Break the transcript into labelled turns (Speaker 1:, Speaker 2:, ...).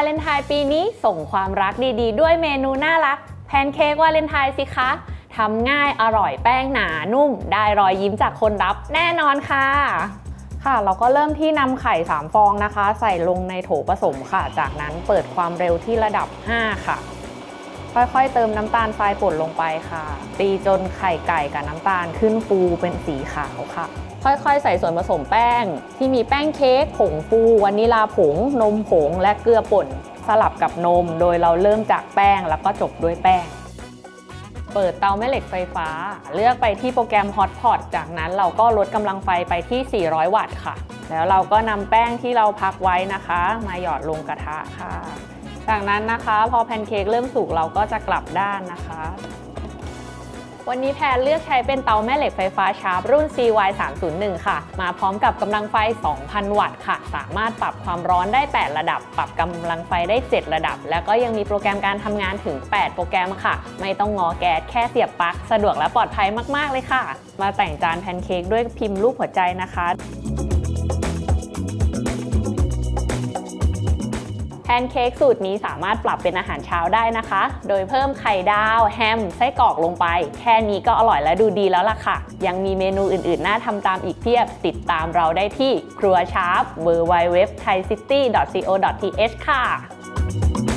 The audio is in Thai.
Speaker 1: าเลน์ปีนี้ส่งความรักดีๆ ด้วยเมนูน่ารัก แพนเค้กวาเลนไทน์สิคะทำง่ายอร่อยแป้งหนานุ่ม ได้รอยยิ้มจากคนรับแน่นอนค่ะ ค่ะ เราก็เริ่มที่นำไข่ 3 ฟองนะคะ ใส่ลงในโถผสมค่ะ จากนั้นเปิดความเร็วที่ระดับ 5 ค่ะ ค่อยๆ เติมน้ำตาลทรายป่นลงไปค่ะ ตีจนไข่ไก่กับน้ำตาลขึ้นฟูเป็นสีขาวค่ะ ค่อยๆ ใส่ส่วนผสมแป้ง ที่มีแป้งเค้กผงฟูวานิลาผง นมผง และเกลือป่น สลับกับนม โดยเราเริ่มจากแป้งแล้วก็จบด้วยแป้ง เปิดเตาแม่เหล็กไฟฟ้า เลือกไปที่โปรแกรม Hotpot จากนั้นเราก็ลดกำลังไฟไปที่ 400 วัตต์ค่ะ แล้วเราก็นำแป้งที่เราพักไว้นะคะ มาหยอดลงกระทะค่ะ จากนั้นนะคะพอแพนเค้กเริ่มสุกเราก็จะกลับด้านนะคะ วันนี้แพนเลือกใช้เป็นเตาแม่เหล็กไฟฟ้าชาร์ปรุ่น CY 3 0 1 ค่ะ มาพร้อมกับกำลังไฟ 2,000 วัตต์ค่ะ สามารถปรับความร้อนได้ 8 ระดับ ปรับกำลังไฟได้ 7 ระดับ แล้วก็ยังมีโปรแกรมการทำงานถึง 8 โปรแกรมค่ะ ไม่ต้องงอแก๊สแค่เสียบปลั๊กสะดวกและปลอดภัยมากๆเลยค่ะ มาแต่งจานแพนเค้กด้วยพิมพ์รูปหัวใจนะคะ นเค้กสูตรนี้สามารถปรับเป็นอาหารเช้าได้นะคะ โดยเพิ่มไข่ดาว แฮม ไส้กรอกลงไป แค่นี้ก็อร่อยและดูดีแล้วล่ะค่ะ ยังมีเมนูอื่นๆ น่าทำตามอีกเพียบ ติดตามเราได้ที่ครัวชาร์ป w w w t h a i c i t y c o th ค่ะ